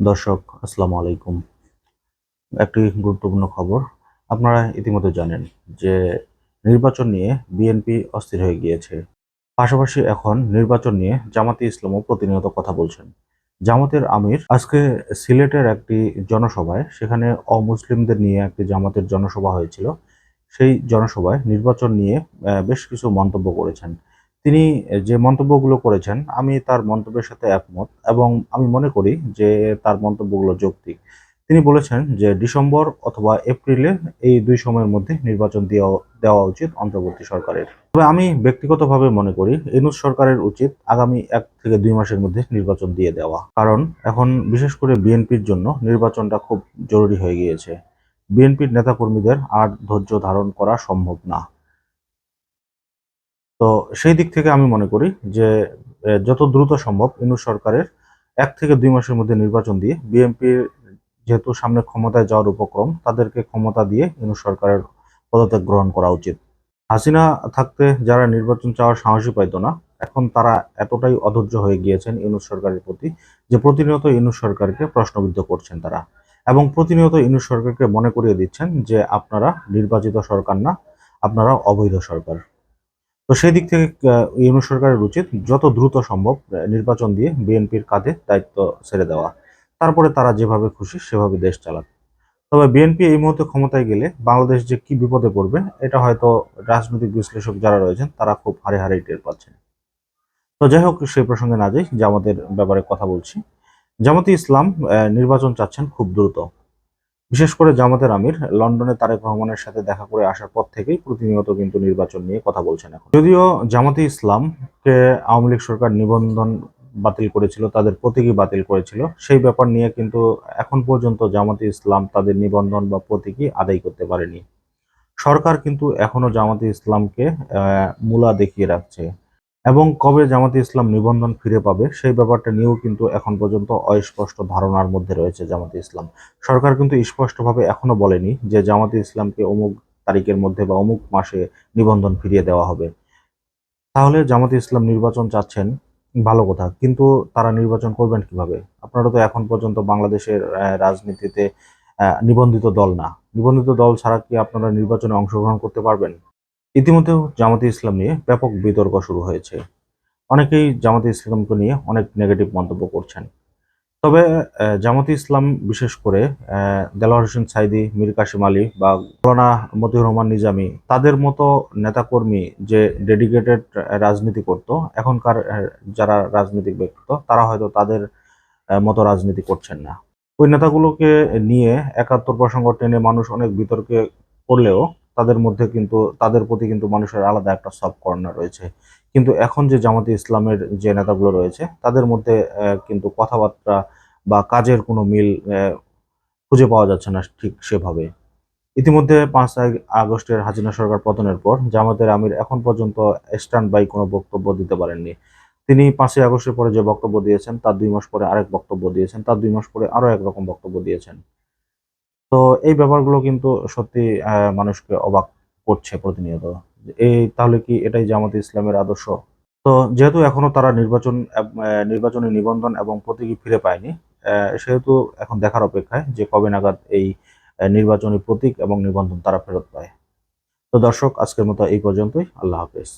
দর্শক, আসসালামু আলাইকুম। একটি গুরুত্বপূর্ণ খবর, আপনারা ইতিমধ্যে জানেন যে নির্বাচন নিয়ে বিএনপি অস্থির হয়ে গিয়েছে। পাশাপাশি এখন নির্বাচন নিয়ে জামাতে ইসলামও প্রতিনিয়ত কথা বলছেন। জামাতের আমির আজকে সিলেটের একটি জনসভায়, সেখানে অমুসলিমদের নিয়ে একটি জামাতের জনসভা হয়েছিল। সেই জনসভায় নির্বাচন নিয়ে বেশ কিছু মন্তব্য করেছেন। তিনি যে মন্তব্যগুলো করেছেন, আমি তার মন্তব্যের সাথে একমত এবং আমি মনে করি যে তার মন্তব্যগুলো যৌক্তিক। তিনি বলেছেন যে ডিসেম্বর অথবা এপ্রিলে এই দুই সময়ের মধ্যে নির্বাচন দেওয়া দেওয়া উচিত অন্তর্বর্তী সরকারের। তবে আমি ব্যক্তিগতভাবে মনে করি ইনুস সরকারের উচিত আগামী এক থেকে দুই মাসের মধ্যে নির্বাচন দিয়ে দেওয়া। কারণ এখন বিশেষ করে বিএনপির জন্য নির্বাচনটা খুব জরুরি হয়ে গিয়েছে। বিএনপির নেতাকর্মীদের আর ধৈর্য ধারণ করা সম্ভব না। তো সেই দিক থেকে আমি মনে করি যে যত দ্রুত সম্ভব ইউনূস সরকারের এক থেকে দুই মাসের মধ্যে নির্বাচন দিয়ে বিএনপির যেহেতু সামনে ক্ষমতায় যাওয়ার উপক্রম, তাদেরকে ক্ষমতা দিয়ে ইউনূস সরকারের পদত্যাগ গ্রহণ করা উচিত। হাসিনা থাকতে যারা নির্বাচন চাওয়ার সাহসী পাইতো না, এখন তারা এতটাই অধৈর্য হয়ে গিয়েছেন ইউনূস সরকারের প্রতি যে প্রতিনিয়ত ইউনূস সরকারকে প্রশ্নবিদ্ধ করছেন তারা। এবং প্রতিনিয়ত ইউনূস সরকারকে মনে করিয়ে দিচ্ছেন যে, আপনারা নির্বাচিত সরকার না, আপনারা অবৈধ সরকার। তো সেই দিক থেকে আহ, ইউনূস সরকারের উচিত যত দ্রুত সম্ভব নির্বাচন দিয়ে বিএনপির কাঁধে দায়িত্ব ছেড়ে দেওয়া। তারপরে তারা যেভাবে খুশি সেভাবে দেশ চালাক তবে বিএনপি এই মুহূর্তে ক্ষমতায় গেলে বাংলাদেশ যে কি বিপদে পড়বে এটা হয়তো রাজনৈতিক বিশ্লেষক যারা রয়েছেন তারা খুব হারে হারে টের পাচ্ছেন। তো যাই হোক সেই প্রসঙ্গে না যাই জামাতের ব্যাপারে কথা বলছি। জামাতে ইসলাম নির্বাচন চাচ্ছেন খুব দ্রুত। বিশেষ করে জামাতের আমির, লন্ডনে তারেক রহমানের সাথে দেখা করে আসার পর থেকেই প্রতিনিয়ত কিন্তু নির্বাচন নিয়ে কথা বলছেন এখন। যদিও জামাতে ইসলামকে আওয়ামী লীগ সরকার নিবন্ধন বাতিল করেছিল, তাদের প্রতীকী বাতিল করেছিল, সেই ব্যাপার নিয়ে কিন্তু এখন পর্যন্ত জামাতে ইসলাম তাদের নিবন্ধন বা প্রতীকী আদায় করতে পারেনি। সরকার কিন্তু এখনও জামাতে ইসলামকে মূলা দেখিয়ে রাখছে। এবং কবে জামাতে ইসলাম নিবন্ধন ফিরে পাবে, সেই ব্যাপারটা নিয়েও কিন্তু এখন পর্যন্ত অস্পষ্ট ধারণার মধ্যে রয়েছে জামাতে ইসলাম। সরকার কিন্তু স্পষ্টভাবে এখনও বলেনি যে জামাতে ইসলামকে অমুক তারিখের মধ্যে বা অমুক মাসে নিবন্ধন ফিরিয়ে দেওয়া হবে। তাহলে জামাতে ইসলাম নির্বাচন চাচ্ছেন ভালো কথা, কিন্তু তারা নির্বাচন করবেন কীভাবে? আপনারা তো এখন পর্যন্ত বাংলাদেশের রাজনীতিতে নিবন্ধিত দল না। নিবন্ধিত দল ছাড়া কি আপনারা নির্বাচনে অংশগ্রহণ করতে পারবেন? ইতিমধ্যেও জামাতে ইসলাম নিয়ে ব্যাপক বিতর্ক শুরু হয়েছে। অনেকেই জামাতে ইসলামকে নিয়ে অনেক নেগেটিভ মন্তব্য করছেন। তবে জামাতে ইসলাম বিশেষ করে দেলোয়ার হোসেন সাইদি, মীর কাশিম আলী বা মৌলানা মতিউর রহমান নিজামি, তাদের মতো নেতাকর্মী যে ডেডিকেটেড রাজনীতি করত, এখনকার যারা রাজনৈতিক ব্যক্তিত্ব, তারা হয়তো তাদের মতো রাজনীতি করছেন না। ওই নেতাগুলোকে নিয়ে একাত্তর প্রসঙ্গ টেনে মানুষ অনেক বিতর্কে করলেও তাদের মধ্যে কিন্তু, তাদের প্রতি কিন্তু মানুষের আলাদা একটা সব কর্নার রয়েছে। কিন্তু এখন যে জামাতে ইসলামের যে নেতাগুলো রয়েছে, তাদের মধ্যে কিন্তু কথাবার্তা বা কাজের কোনো মিল খুঁজে পাওয়া যাচ্ছে না ঠিক সেভাবে। ইতিমধ্যে পাঁচ আগ- আগস্টের হাসিনা সরকার পতনের পর জামাতের আমির এখন পর্যন্ত স্ট্যান্ড বাই কোনো বক্তব্য দিতে পারেননি। তিনি পাঁচই আগস্টের পরে যে বক্তব্য দিয়েছেন, তার দুই মাস পরে আরেক বক্তব্য দিয়েছেন, তার দুই মাস পরে আরও একরকম বক্তব্য দিয়েছেন। তো এই ব্যাপারগুলো কিন্তু সত্যি মানুষকে অবাক করছে প্রতিনিয়ত। এই তাহলে কি এটাই জামাতে ইসলামের আদর্শ? তো যেহেতু এখনও তারা নির্বাচন নির্বাচনী নিবন্ধন এবং প্রতীকী ফিরে পায়নি সেহেতু এখন দেখার অপেক্ষায় যে কবে নাগাদ এই নির্বাচনী প্রতীক এবং নিবন্ধন তারা ফেরত পায়। তো দর্শক, আজকের মতো এই পর্যন্তই। আল্লাহ হাফেজ।